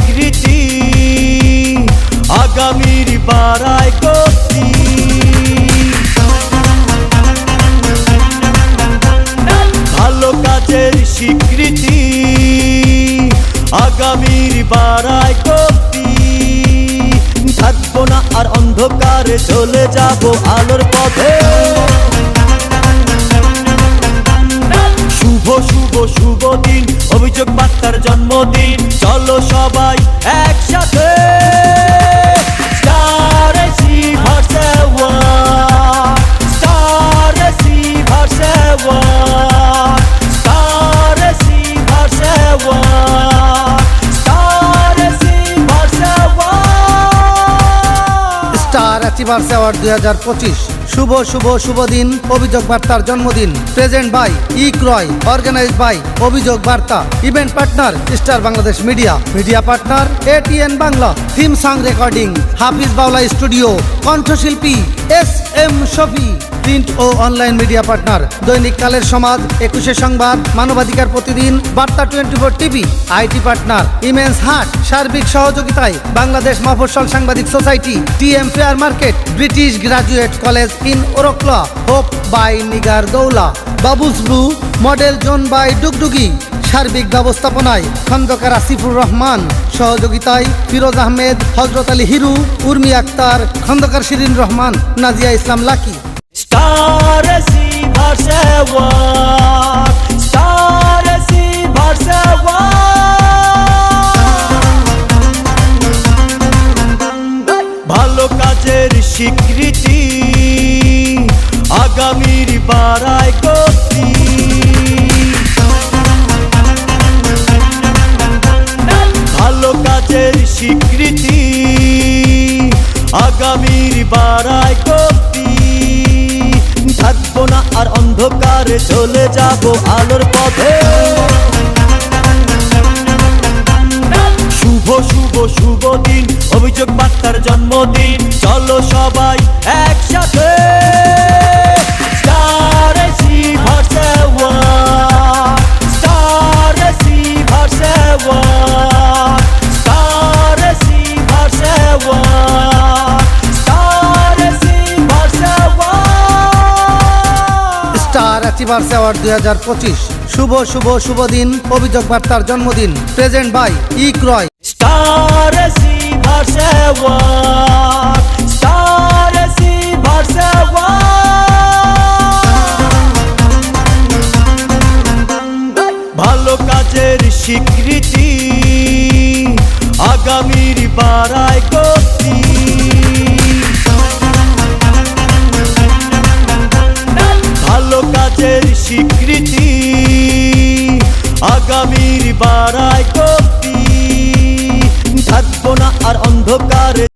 স্বীকৃতি আগামীর বাড়ায় করছি। ভালো কাজের স্বীকৃতি, আগামীর বাড়ায় করছি। থাকব না আর অন্ধকারে চলে যাব আলোর পথে। শুভ দিন অভিযোগ বার্তার জন্মদিন। চলো সবাই একসাথে। অ্যাচিভার্স অ্যাওয়ার্ড দুই হাজার পঁচিশ। শুভ শুভ শুভ দিন, অভিযোগ বার্তার জন্মদিন। প্রেজেন্ট বাই ই ক্রয় অর্গানাইজ বাই অভিযোগ বার্তা। Event partner, star Bangladesh media. Media partner ATN Bangla. Theme song recording, Hafiz Baula studio, কণ্ঠশিল্পী S M Shafi print O online media partner. Dainik Kaler Samaj, Ekushe Sangbad, Manabadhikar Protidin, Barta twenty four TV, IT partner, immense হাট, সার্বিক সহযোগিতায়, Bangladesh Mofussil Sangbadik society, TM fair market, British graduate college in ওরকলা, hope by Nigar Doula, Babus blue, model zone by Dugdugi, সার্বিক ব্যবস্থাপনায় খন্দকার আসিফুর রহমান। সহযোগিতায় ফিরোজ আহমেদ, হজরত আলী হিরু, উর্মি আক্তার, খন্দকার শিরিন রহমান, নাজিয়া ইসলাম লাকি. ভালো কাজের স্বীকৃতি আগামীর বারায় গতি স্বীকৃতি আগামীর বাড়ায় গতি থাকব না আর অন্ধকারে চলে যাব আলোর পথে। শুভ শুভ শুভ দিন, অভিযোগ বার্তার জন্মদিন। চলো সবাই একসাথে স্টার অ্যাচিভার্স অ্যাওয়ার্ড দুই হাজার পঁচিশ। শুভ শুভ শুভ দিন। অভিযোগ বার্তার জন্মদিন। প্রেজেন্ট বাই ই ক্রয়। Sewan. ভালো কাজের স্বীকৃতি আগামীর বারায় আগামীর কপি থাকব না আর অন্ধকারে।